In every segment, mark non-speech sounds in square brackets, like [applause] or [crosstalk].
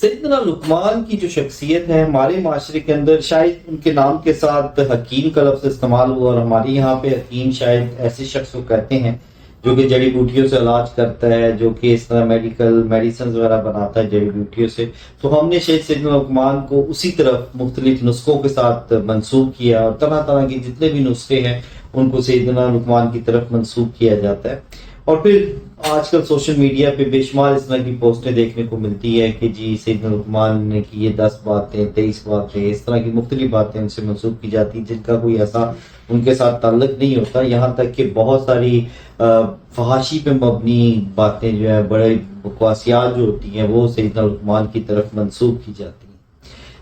سیدنا لقمان کی جو شخصیت ہے، ہمارے معاشرے کے اندر شاید ان کے نام کے ساتھ حکیم کا لفظ استعمال ہوا اور ہمارے یہاں پہ حکیم شاید ایسے شخص کو کہتے ہیں جو کہ جڑی بوٹیوں سے علاج کرتا ہے، جو کہ اس طرح میڈیکل میڈیسنز وغیرہ بناتا ہے جڑی بوٹیوں سے۔ تو ہم نے شاید سیدنا لقمان کو اسی طرف مختلف نسخوں کے ساتھ منسوخ کیا اور طرح طرح کے جتنے بھی نسخے ہیں، ان کو سیدنا لقمان کی طرف منسوخ کیا جاتا ہے۔ اور پھر آج کل سوشل میڈیا پہ بے شمار اس طرح کی پوسٹیں دیکھنے کو ملتی ہے کہ جی سید الرحمان نے کی یہ دس باتیں، تیئیس باتیں، اس طرح کی مختلف باتیں ان سے منسوخ کی جاتی جن کا کوئی ایسا ان کے ساتھ تعلق نہیں ہوتا۔ یہاں تک کہ بہت ساری فحاشی پہ مبنی باتیں جو ہیں، بڑے بکواسیات جو ہوتی ہیں، وہ سید الرحمان کی طرف منسوخ کی جاتی ہیں۔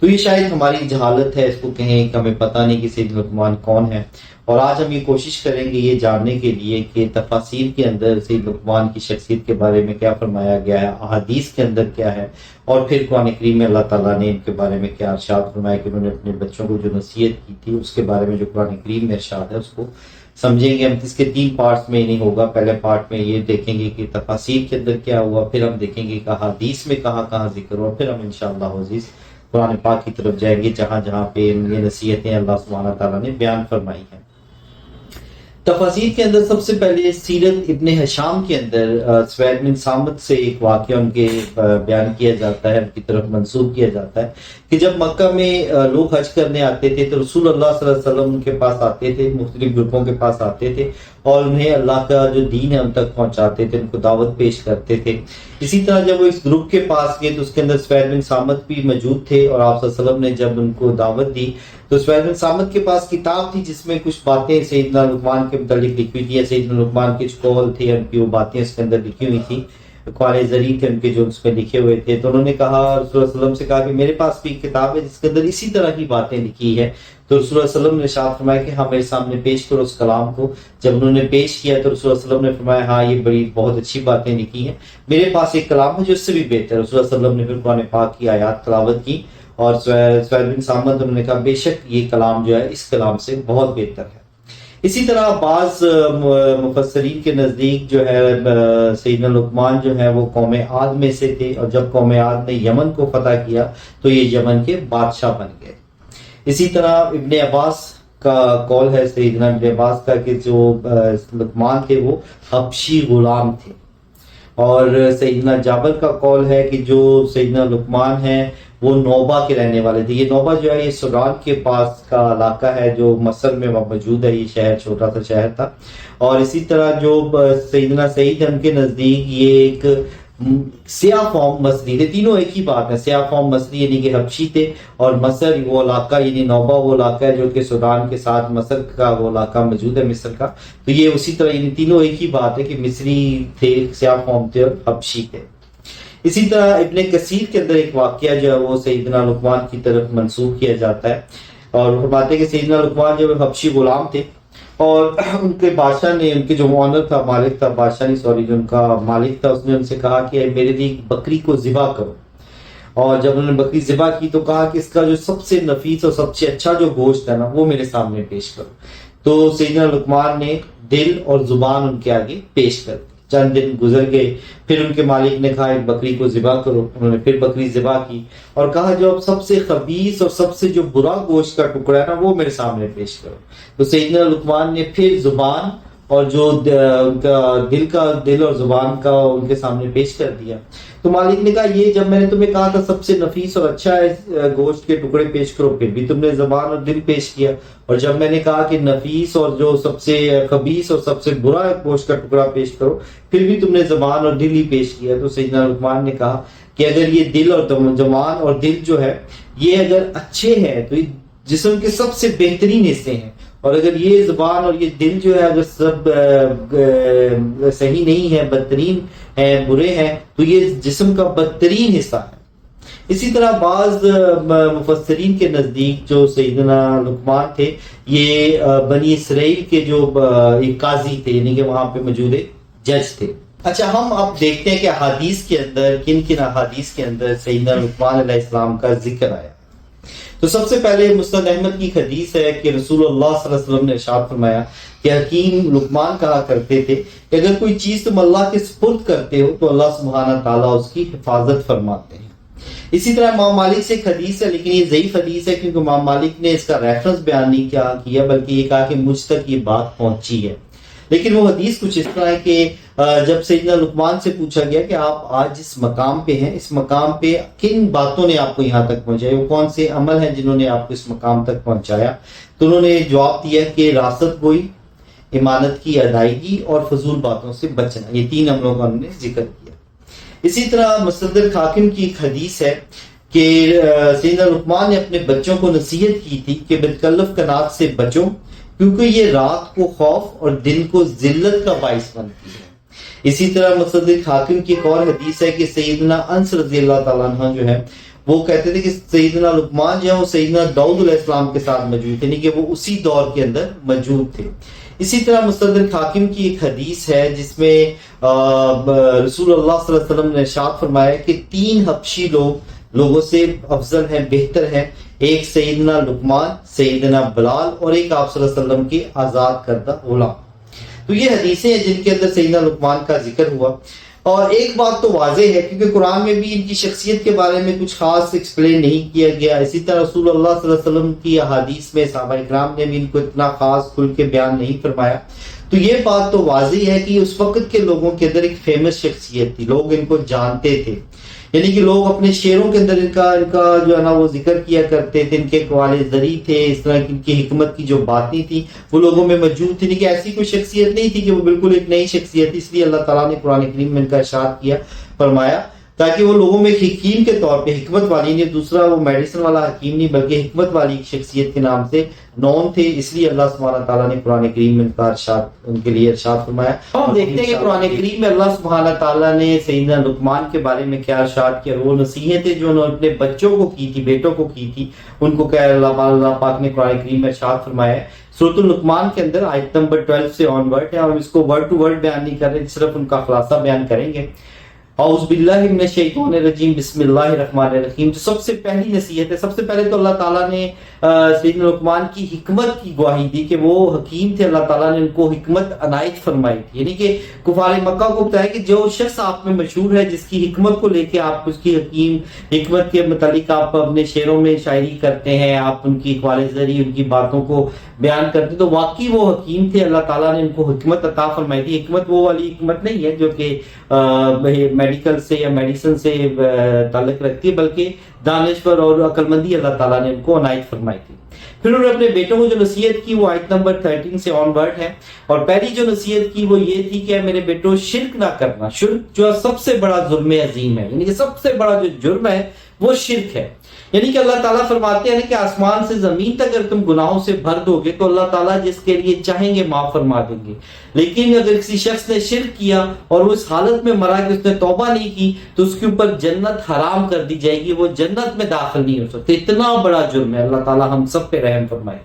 تو یہ شاید ہماری جہالت ہے، اس کو کہیں کہ ہمیں پتہ نہیں کہ سید الرحمان کون ہے اور آج ہم یہ کوشش کریں گے یہ جاننے کے لیے کہ تفاصیر کے اندر سید لقمان کی شخصیت کے بارے میں کیا فرمایا گیا ہے، احادیث کے اندر کیا ہے، اور پھر قرآن کریم میں اللہ تعالیٰ نے ان کے بارے میں کیا ارشاد فرمایا کہ انہوں نے اپنے بچوں کو جو نصیحت کی تھی، اس کے بارے میں جو قرآن کریم میں ارشاد ہے، اس کو سمجھیں گے۔ ہم اس کے تین پارٹس میں نہیں ہوگا۔ پہلے پارٹ میں یہ دیکھیں گے کہ تفاصیر کے اندر کیا ہوا، پھر ہم دیکھیں گے کہ حدیث میں کہاں کہاں ذکر ہوا، پھر ہم انشاءاللہ عزیز قرآن پاک کی طرف جائیں گے، جہاں جہاں پہ یہ نصیحتیں اللہ سبحانہ تعالیٰ نے بیان فرمائی ہیں۔ تفاصیر کے اندر سب سے پہلے سیرت ابن حشام کے اندر سوید بن سامت سے ایک واقعہ ان کے بیان کیا جاتا ہے، ان کی طرف منسوخ کیا جاتا ہے کہ جب مکہ میں لوگ حج کرنے آتے تھے تو رسول اللہ صلی اللہ علیہ وسلم ان کے پاس آتے تھے، مختلف گروپوں کے پاس آتے تھے اور انہیں اللہ کا جو دین ہے ان تک پہنچاتے تھے، ان کو دعوت پیش کرتے تھے۔ اسی طرح جب وہ اس گروپ کے پاس گئے تو اس کے اندر سفید بن سامت بھی موجود تھے اور آپ صلی اللہ علیہ وسلم نے جب ان کو دعوت دی تو سفید بن سامت کے پاس کتاب تھی جس میں کچھ باتیں سیدنا لقمان کے متعلق لکھی ہوئی تھی سیدنا لقمان کے قول تھے ان کی وہ باتیں اس کے اندر لکھی ہوئی تھی قوال ذریع تھے ان کے جو اس میں لکھے ہوئے تھے۔ تو انہوں نے کہا، رسول اللہ علیہ وسلم سے کہا کہ میرے پاس بھی کتاب ہے جس کے اندر اسی طرح کی باتیں لکھی ہے تو رسول اللہ علیہ وسلم نے شاہ فرمایا کہ ہاں میرے سامنے پیش کرو اس کلام کو۔ جب انہوں نے پیش کیا تو رسول اللہ علیہ وسلم نے فرمایا ہاں یہ بڑی بہت اچھی باتیں لکھی ہیں۔ میرے پاس ایک کلام ہے جو اس سے بھی بہتر ہے۔ رسول اللہ علیہ وسلم نے پھر قرآن پاک کی آیات تلاوت کی اور سہیل بن سامد انہوں نے کہا، بے شک یہ کلام جو ہے اس کلام سے بہت بہتر ہے۔ اسی طرح بعض مفسرین کے نزدیک جو ہے سیدنا لقمان جو ہے، وہ قوم عاد میں سے تھے اور جب قوم عاد نے یمن کو فتح کیا تو یہ یمن کے بادشاہ بن گئے۔ اسی طرح ابن عباس کا کال ہے، سیدنا ابن عباس کا کہ جو لقمان تھے، وہ حبشی غلام تھے۔ اور سیدنا جابر کا کال ہے کہ جو سیدنا لقمان ہے وہ نوبا کے رہنے والے تھے۔ یہ نوبا جو ہے، یہ سوران کے پاس کا علاقہ ہے جو مصر میں موجود ہے۔ یہ شہر چھوٹا سا شہر تھا۔ اور اسی طرح جو سیدنا سعید ان کے نزدیک یہ ایک سیاہ فارم مصری تھے۔ تینوں ایک ہی بات ہے، سیاہ فارم مصری یعنی کہ حبشی تھے۔ اور مصر وہ علاقہ یعنی نوبا وہ علاقہ ہے جو کہ سودان کے ساتھ مصر کا وہ علاقہ موجود ہے، مصر کا۔ تو یہ اسی طرح یعنی تینوں ایک ہی بات ہے کہ مصری تھے، سیاہ فارم تھے اور حبشی تھے۔ اسی طرح ابن کثیر کے اندر ایک واقعہ جو ہے وہ سیدنا لقمان کی طرف منسوخ کیا جاتا ہے اور فرماتے کہ سیدنا لقمان جو حبشی غلام تھے اور [clears throat] ان کے بادشاہ نے ان کے جو مونر تھا، مالک تھا، بادشاہ نہیں سوری جو ان کا مالک تھا، اس نے ان سے کہا کہ میرے لیے بکری کو ذبح کرو۔ اور جب انہوں نے بکری ذبح کی تو کہا کہ اس کا جو سب سے نفیس اور سب سے اچھا جو گوشت ہے نا، وہ میرے سامنے پیش کرو۔ تو سیدنا لقمان نے دل اور زبان ان کے آگے پیش کر چند دن گزر گئے، پھر ان کے مالک نے کہا، ایک بکری کو ذبح کرو۔ انہوں نے پھر بکری ذبح کی اور کہا، جو اب سب سے خبیص اور سب سے جو برا گوشت کا ٹکڑا ہے نا، وہ میرے سامنے پیش کرو۔ تو سیدنا لقمان نے پھر زبان اور جو ان کا دل کا دل اور زبان کا ان کے سامنے پیش کر دیا۔ تو مالک نے کہا، یہ جب میں نے تمہیں کہا تھا سب سے نفیس اور اچھا ہے گوشت کے ٹکڑے پیش کرو، پھر بھی تم نے زبان اور دل پیش کیا۔ اور جب میں نے کہا کہ نفیس اور جو سب سے خبیص اور سب سے برا گوشت کا ٹکڑا پیش کرو، پھر بھی تم نے زبان اور دل ہی پیش کیا۔ تو سیدنا رحمان نے کہا کہ اگر یہ دل اور زبان اور دل جو ہے، یہ اگر اچھے ہیں، تو جسم کے سب سے بہترین حصے ہیں۔ اور اگر یہ زبان اور یہ دل جو ہے، اگر سب صحیح نہیں ہے بدترین ہے برے ہیں، تو یہ جسم کا بدترین حصہ ہے۔ اسی طرح بعض مفسرین کے نزدیک جو سیدنا لقمان تھے، یہ بنی اسرائیل کے جو قاضی تھے یعنی کہ وہاں پہ موجود جج تھے۔ اچھا ہم اب دیکھتے ہیں کہ حدیث کے اندر، کن کن احادیث کے اندر سیدنا لقمان علیہ السلام کا ذکر آیا۔ تو سب سے پہلے مستد احمد کی حدیث ہے کہ رسول اللہ صلی اللہ علیہ وسلم نے ارشاد فرمایا کہ حکیم لقمان کہا کرتے تھے کہ اگر کوئی چیز تم اللہ کے سپرد کرتے ہو تو اللہ سبحانہ تعالیٰ اس کی حفاظت فرماتے ہیں۔ اسی طرح امام مالک سے ایک حدیث ہے لیکن یہ ضعیف حدیث ہے کیونکہ امام مالک نے اس کا ریفرنس بیان نہیں کیا کیا بلکہ یہ کہا کہ مجھ تک یہ بات پہنچی ہے۔ لیکن وہ حدیث کچھ اس طرح ہے کہ جب سیدنا لقمان سے پوچھا گیا کہ آپ آج جس مقام پہ ہیں، اس مقام پہ کن باتوں نے آپ کو یہاں تک پہنچایا وہ کون سے عمل ہیں جنہوں نے آپ کو اس مقام تک پہنچایا؟ تو انہوں نے جواب دیا کہ راست گوئی، امانت کی ادائیگی اور فضول باتوں سے بچنا، یہ تین عملوں کا انہوں نے ذکر کیا۔ اسی طرح مصدر خاکم کی ایک حدیث ہے کہ سیدنا لقمان نے اپنے بچوں کو نصیحت کی تھی کہ بتکلف کنات سے بچو، کیونکہ یہ رات کو خوف اور دن کو ذلت کا باعث بنتی ہے۔ اسی طرح مصدق حاکم کی ایک اور حدیث ہے کہ سیدنا انس رضی اللہ تعالیٰ عنہ جو ہے، وہ کہتے تھے کہ سیدنا لقمان جو ہے، وہ سیدنا دعود علیہ السلام کے ساتھ موجود تھے یعنی کہ وہ اسی دور کے اندر موجود تھے۔ اسی طرح مصدق حاکم کی ایک حدیث ہے، جس میں رسول اللہ صلی اللہ علیہ وسلم نے ارشاد فرمایا کہ تین حبشی لوگ لوگوں سے افضل ہیں، بہتر ہیں۔ ایک سیدنا لقمان، سیدنا بلال اور ایک آپ صلی اللہ علیہ وسلم کی آزاد کردہ غلام۔ تو یہ حدیثیں ہیں جن کے اندر سیدنا لقمان کا ذکر ہوا۔ اور ایک بات تو واضح ہے، کیونکہ قرآن میں بھی ان کی شخصیت کے بارے میں کچھ خاص ایکسپلین نہیں کیا گیا۔ اسی طرح رسول اللہ صلی اللہ علیہ وسلم کی احادیث میں صحابہ اکرام نے بھی ان کو اتنا خاص کھل کے بیان نہیں فرمایا۔ تو یہ بات تو واضح ہے کہ اس وقت کے لوگوں کے اندر ایک فیمس شخصیت تھی۔ لوگ ان کو جانتے تھے۔ یعنی کہ لوگ اپنے شعروں کے اندر ان کا ان کا جو ہے نا وہ ذکر کیا کرتے تھے۔ ان کے قوال ذریع تھے، اس طرح کی ان کی حکمت کی جو باتیں تھیں، وہ لوگوں میں موجود تھی کہ ایسی کوئی شخصیت نہیں تھی کہ وہ بالکل ایک نئی شخصیت اس لیے اللہ تعالیٰ نے قرآن کریم میں ان کا اشار کیا، فرمایا تاکہ وہ لوگوں میں حکیم کے طور پہ حکمت والی نہیں دوسرا وہ میڈیسن والا حکیم نہیں بلکہ حکمت والی شخصیت کے نام سے نون تھے۔ اس لیے اللہ سبحانہ تعالیٰ نے قرآن کریم میں ارشاد ان کے لیے ارشاد فرمایا۔ ہم دیکھتے ہیں کہ قرآن کریم میں اللہ سبحانہ تعالیٰ نے سیدنا لقمان کے بارے میں کیا ارشاد کیا وہ نصیحتیں جو انہوں نے اپنے بچوں کو کی تھی بیٹوں کو کی تھی ان کو کیا اللہ اللہ پاک نے قرآن کریم میں ارشاد فرمایا ہے۔ سورت القمان کے اندر آیت نمبر 12 سے آن ورڈ ہے اور اس کو ورڈ ٹو ورڈ بیان نہیں کر رہے صرف ان کا خلاصہ بیان کریں گے۔ اعوذ باللہ من الشیطان الرجیم، بسم اللہ الرحمن الرحیم۔ جو سب سے پہلی نصیحت ہے، سب سے پہلے تو اللہ تعالیٰ نے سیدنا لقمان کی حکمت کی گواہی دی کہ وہ حکیم تھے۔ اللہ تعالیٰ نے ان کو حکمت عنایت فرمائی تھی۔ یعنی کہ کفار مکہ کو بتایا کہ جو شخص آپ میں مشہور ہے، جس کی حکمت کو لے کے آپ اس کی حکیم، حکمت کے متعلق آپ اپنے شعروں میں شاعری کرتے ہیں، آپ ان کی اقوال ذریعے ان کی باتوں کو بیان کرتے تو واقعی وہ حکیم تھے۔ اللہ تعالیٰ نے ان کو حکمت عطا فرمائی تھی۔ حکمت وہ والی حکمت نہیں ہے جو کہ میڈیکل سے یا میڈیسن سے تعلق رکھتی ہے، بلکہ دانشور اور عقلمندی اللہ تعالیٰ نے ان کو عنایت فرمائی تھی۔ پھر انہوں نے اپنے بیٹوں کو جو نصیحت کی وہ آیت نمبر 13 سے آن ورڈ ہے۔ اور پہلی جو نصیحت کی وہ یہ تھی کہ میرے بیٹوں شرک نہ کرنا۔ شرک جو سب سے بڑا ظلم عظیم ہے یعنی کہ سب سے بڑا جو جرم ہے، وہ شرک ہے۔ یعنی کہ اللہ تعالیٰ فرماتے ہیں کہ آسمان سے زمین تک اگر تم گناہوں سے بھر دو گے تو اللہ تعالیٰ جس کے لیے چاہیں گے معاف فرما دیں گے۔ لیکن اگر کسی شخص نے شرک کیا اور وہ اس حالت میں مرا کہ اس نے توبہ نہیں کی تو اس کے اوپر جنت حرام کر دی جائے گی، وہ جنت میں داخل نہیں ہو سکتے۔ اتنا بڑا جرم ہے، اللہ تعالیٰ ہم سب پہ رحم فرمائے۔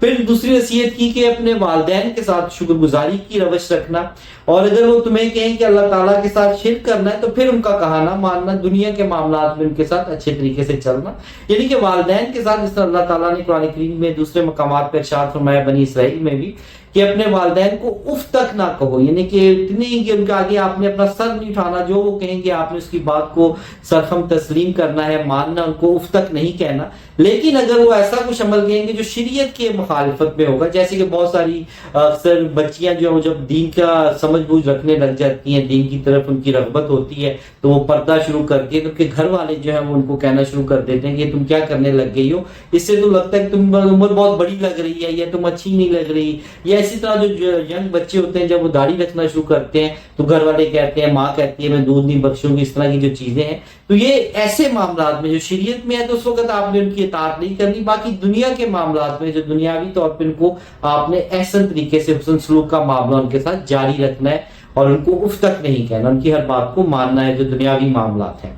پھر دوسری نصیحت کی کہ اپنے والدین کے ساتھ شکر گزاری کی روش رکھنا۔ اور اگر وہ تمہیں کہیں کہ اللہ تعالیٰ کے ساتھ شرک کرنا ہے، تو پھر ان کا کہانا، ماننا، دنیا کے معاملات میں ان کے ساتھ اچھے طریقے سے چلنا۔ یعنی کہ والدین کے ساتھ، جس طرح اللہ تعالیٰ نے قرآن کریم میں دوسرے مقامات پر ارشاد فرمایا، بنی اسرائیل میں بھی، کہ اپنے والدین کو اف تک نہ کہو۔ یعنی کہ اتنی کہ ان کے آگے آپ نے اپنا سر نہیں اٹھانا، جو وہ کہیں گے آپ نے اس کی بات کو سرخم تسلیم کرنا ہے، ماننا، ان کو اف تک نہیں کہنا۔ لیکن اگر وہ ایسا کچھ عمل کہیں گے جو شریعت کے مخالفت میں ہوگا، جیسے کہ بہت ساری، اکثر بچیاں جو ہیں جب دین کا سمجھ سمجھ بوجھ رکھنے لگ جاتی ہیں، دین کی طرف ان کی رغبت ہوتی ہے، تو وہ پردہ شروع کرتی ہے کیونکہ گھر والے جو ہیں وہ ان کو کہنا شروع کر دیتے ہیں کہ تم کیا کرنے لگ گئی ہو؟ اس سے تو لگتا ہے کہ تم عمر بہت بڑی لگ رہی ہے، یا تم اچھی نہیں لگ رہی، یا اسی طرح جو ینگ بچے ہوتے ہیں، جب وہ داڑھی رکھنا شروع کرتے ہیں، تو گھر والے کہتے ہیں، ماں کہتی ہے، میں دودھ نہیں بخشوں گی، اس طرح کی جو چیزیں ہیں۔ تو یہ ایسے معاملات میں جو شریعت میں ہے، تو اس وقت آپ نے ان کی اطاعت نہیں کرنی، باقی دنیا کے معاملات میں جو دنیاوی طور پہ ان کو آپ نے احسن طریقے سے حسن سلوک کا معاملہ ان کے ساتھ جاری رکھنا ہے اور ان کو اف تک نہیں کہنا، ان کی ہر بات کو ماننا ہے جو دنیاوی معاملات ہیں۔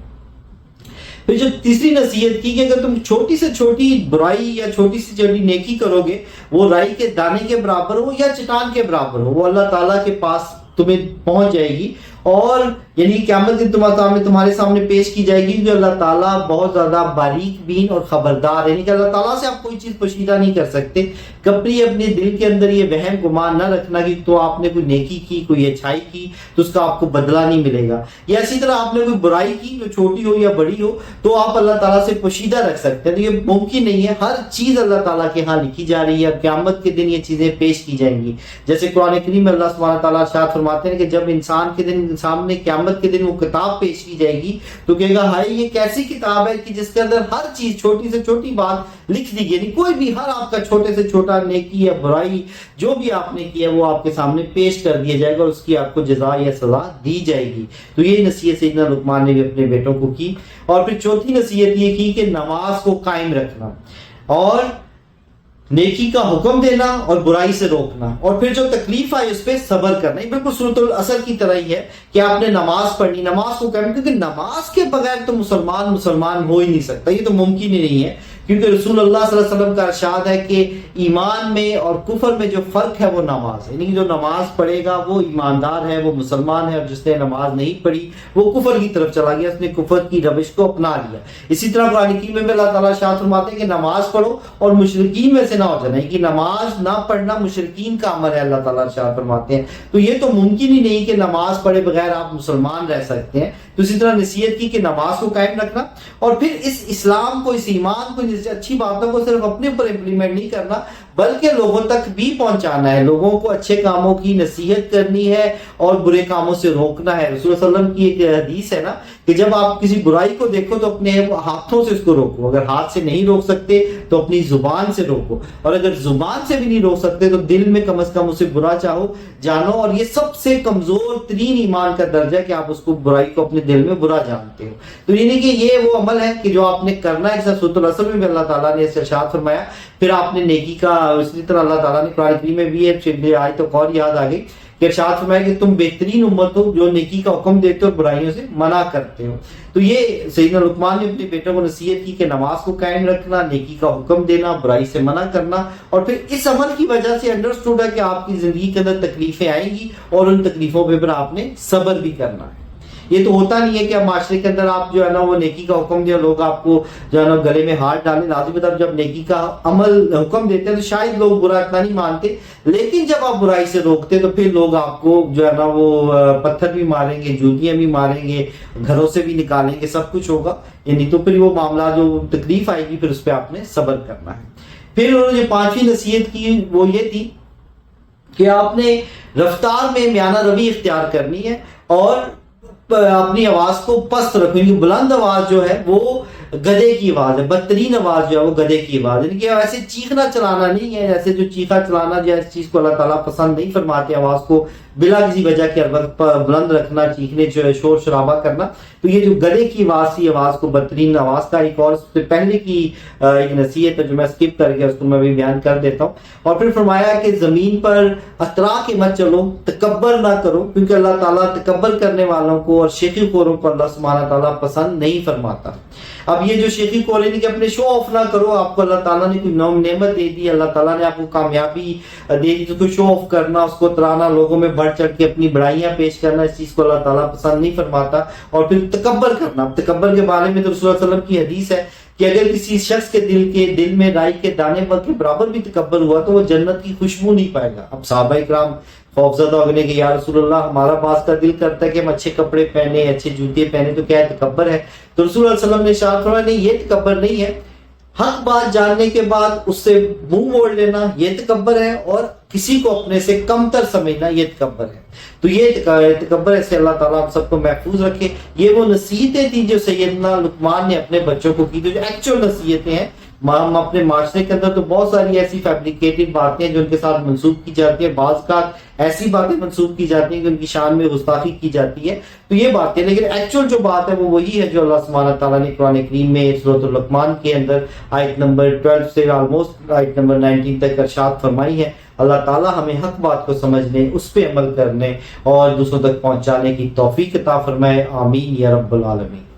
پھر جو تیسری نصیحت کی کہ اگر تم چھوٹی سے چھوٹی برائی یا چھوٹی سے چھوٹی نیکی کرو گے، وہ رائی کے دانے کے برابر ہو یا چٹان کے برابر ہو، وہ اللہ تعالیٰ کے پاس تمہیں پہنچ جائے گی۔ اور یعنی قیامت کے تمہارے تمہارے سامنے پیش کی جائے گی جو اللہ تعالیٰ بہت زیادہ باریک بین اور خبردار ہے۔ یعنی کہ اللہ تعالیٰ سے آپ کوئی چیز پوشیدہ نہیں کر سکتے۔ کبھی اپنے دل کے اندر یہ وہم گمان نہ رکھنا کہ تو آپ نے کوئی نیکی کی، کوئی اچھائی کی، تو اس کا آپ کو بدلہ نہیں ملے گا۔ یا اسی طرح آپ نے کوئی برائی کی، جو چھوٹی ہو یا بڑی ہو، تو آپ اللہ تعالیٰ سے پوشیدہ رکھ سکتے ہیں۔ تو یہ ممکن نہیں ہے۔ ہر چیز اللہ تعالیٰ کے ہاں لکھی جا رہی ہے قیامت کے دن یہ چیزیں پیش کی جائیں گی۔ جیسے قرآن کریم اللہ سبحانہ تعالیٰ شاہ فرماتے ہیں کہ جب انسان کے دن سامنے قیامت کے دن وہ کتاب پیش کی جائے گی تو کہے گا ہائی یہ کیسی کتاب ہے کہ جس کے اندر ہر چیز چھوٹی سے چھوٹی بات لکھ دی گئی یعنی کوئی بھی، ہر آپ کا چھوٹے سے چھوٹا نیکی یا برائی جو بھی آپ نے کیا وہ آپ کے سامنے پیش کر دیا جائے گا اور اس کی آپ کو جزا یا سزا دی جائے گی۔ تو یہ نصیحت سیدنا لقمان نے بھی اپنے بیٹوں کو کی۔ اور پھر چوتھی نصیحت یہ کی کہ نماز کو قائم رکھنا۔ اور نیکی کا حکم دینا اور برائی سے روکنا۔ اور پھر جو تکلیف آئی اس پہ صبر کرنا۔ یہ بالکل صورت الاصل کی طرح ہی ہے کہ آپ نے نماز پڑھنی۔ نماز کو کرنا کیونکہ نماز کے بغیر تو مسلمان مسلمان ہو ہی نہیں سکتا۔ یہ تو ممکن ہی نہیں ہے۔ کیونکہ رسول اللہ صلی اللہ علیہ وسلم کا ارشاد ہے کہ ایمان میں اور کفر میں جو فرق ہے وہ نماز ہے۔ یعنی جو نماز پڑھے گا وہ ایماندار ہے، وہ مسلمان ہے اور جس نے نماز نہیں پڑھی وہ کفر کی طرف چلا گیا، اس نے کفر کی روش کو اپنا لیا۔ اسی طرح قرآن کی میں اللہ تعالیٰ شاہ فرماتے ہیں کہ نماز پڑھو اور مشرقین میں سے نہ ہو جانا یعنی کہ نماز نہ پڑھنا مشرقین کا عمل ہے، اللہ تعالیٰ شاہ فرماتے ہیں۔ تو یہ تو ممکن ہی نہیں کہ نماز پڑھے بغیر آپ مسلمان رہ سکتے ہیں۔ تو اسی طرح نصیحت کی کہ نماز کو قائم رکھنا اور پھر اس اسلام کو، اس ایمان کو اچھی باتوں کو صرف اپنے اوپر امپلیمنٹ نہیں کرنا، بلکہ لوگوں تک بھی پہنچانا ہے۔ لوگوں کو اچھے کاموں کی نصیحت کرنی ہے اور برے کاموں سے روکنا ہے۔ رسول اللہ علیہ وسلم کی ایک حدیث ہے نا کہ جب آپ کسی برائی کو دیکھو تو اپنے ہاتھوں سے اس کو روکو، اگر ہاتھ سے نہیں روک سکتے تو اپنی زبان سے روکو۔ اور اگر زبان سے بھی نہیں روک سکتے تو دل میں کم از کم اسے برا چاہو، جانو۔ اور یہ سب سے کمزور ترین ایمان کا درجہ ہے کہ آپ اس کو برائی کو اپنے دل میں برا جانتے ہو۔ تو یعنی کہ یہ وہ عمل ہے کہ جو آپ نے کرنا ہے سوت الاصل میں اللہ تعالیٰ نے اسے ارشاد فرمایا۔ پھر آپ نے نیکی کا، اسی طرح اللہ تعالیٰ نے قرآن کریم میں بھی ہے آئی تو اور یاد آ گئی۔ ارشاد فرمایا کہ تم بہترین امت ہو جو نیکی کا حکم دیتے ہو اور برائیوں سے منع کرتے ہو۔ تو یہ سیدنا لقمان نے اپنے بیٹوں کو نصیحت کی کہ نماز کو قائم رکھنا، نیکی کا حکم دینا، برائی سے منع کرنا اور پھر اس عمل کی وجہ سے انڈرسٹوڈ ہے کہ آپ کی زندگی کے اندر تکلیفیں آئیں گی اور ان تکلیفوں پہ پھر آپ نے صبر بھی کرنا ہے۔ یہ تو ہوتا نہیں ہے کہ معاشرے کے اندر آپ جو ہے نا وہ نیکی کا حکم دیا لوگ آپ کو جو ہے نا گلے میں ہاتھ ڈالیں لازم مطلب جب نیکی کا عمل حکم دیتے ہیں تو شاید لوگ برا اتنا نہیں مانتے، لیکن جب آپ برائی سے روکتے تو پھر لوگ آپ کو جو ہے نا وہ پتھر بھی ماریں گے جوتیاں بھی ماریں گے، گھروں سے بھی نکالیں گے، سب کچھ ہوگا۔ یعنی تو پھر وہ معاملہ جو تکلیف آئے گی، پھر اس پہ آپ نے صبر کرنا ہے۔ پھر انہوں نے جو پانچویں نصیحت کی وہ یہ تھی کہ آپ نے رفتار میں میانہ روی اختیار کرنی ہے اور اپنی آواز کو پست رکھو کی بلند آواز جو ہے وہ گدے کی آواز ہے، بدترین آواز جو ہے وہ گدے کی آواز یعنی کہ ایسے چیخنا چلانا نہیں ہے، ایسے جو چیخا چلانا جو اس چیز کو اللہ تعالیٰ پسند نہیں فرماتے، آواز کو بلا کسی وجہ کے بلند رکھنا، چیخنے، جو ہے شور شرابہ کرنا۔ تو یہ جو گدے کی آواز تھی، آواز کو بدترین آواز کا ایک اور سے پہلے کی ایک نصیحت ہے جو میں اسکپ کر کے اس کو میں بھی بیان کر دیتا ہوں۔ اور پھر فرمایا کہ زمین پر اطرا کے مت چلو، تکبر نہ کرو، کیونکہ اللہ تعالیٰ تکبر کرنے والوں کو اور شیخی خوروں کو اللہ سبحانہ تعالیٰ پسند نہیں فرماتا۔ اب یہ جو شیخی کو لینے کہ اپنے شو آف نہ کرو، آپ کو اللہ تعالیٰ نے کوئی نوم نعمت دے دی، اللہ تعالیٰ نے آپ کو کامیابی دے دی، تو کوئی شو آف کرنا، اس کو ترانا، لوگوں میں بڑھ چڑھ کے اپنی بڑائیاں پیش کرنا، اس چیز کو اللہ تعالیٰ پسند نہیں فرماتا اور پھر تکبر کرنا۔ تکبر کے بارے میں تو رسول اللہ علیہ وسلم کی حدیث ہے کہ اگر کسی شخص کے دل کے دل میں رائی کے دانے پر کے برابر بھی تکبر ہوا تو وہ جنت کی خوشبو نہیں پائے گا۔ اب صحابہ اکرام خوفزدہ ہونے کہ یا رسول اللہ، ہمارا پاس کا دل کرتا ہے کہ ہم اچھے کپڑے پہنے، اچھے جوتے پہنے تو کیا تکبر ہے؟ تو رسول اللہ علیہ وسلم نے شاہ فرمایا، نہیں، یہ تکبر نہیں ہے۔ حق بات جاننے کے بعد اس سے منہ موڑ لینا یہ تکبر ہے اور کسی کو اپنے سے کم تر سمجھنا یہ تکبر ہے۔ تو یہ تکبر ہے سے اللہ تعالیٰ ہم سب کو محفوظ رکھے۔ یہ وہ نصیحتیں تھیں جو سیدنا لقمان نے اپنے بچوں کو کی جو ایکچوئل نصیحتیں ہیں۔ ہم اپنے معاشرے کے اندر تو بہت ساری ایسی فیبریکیٹڈ باتیں جو ان کے ساتھ منسوخ کی جاتی ہیں۔ بعض کا ایسی باتیں منسوخ کی جاتی ہیں کہ ان کی شان میں گستاخی کی جاتی ہے۔ تو یہ باتیں، لیکن ایکچوئل جو بات ہے وہ وہی ہے جو اللہ سبحانہ تعالیٰ نے قرآن کریم میں صورت الرحمان کے اندر آیت نمبر 12 سے آلموسٹ آیت نمبر 19 تک ارشاد فرمائی ہے۔ اللہ تعالیٰ ہمیں حق بات کو سمجھنے، اس پہ عمل کرنے اور دوسروں تک پہنچانے کی توفیق عطا فرمائے، آمین یا رب العالمین۔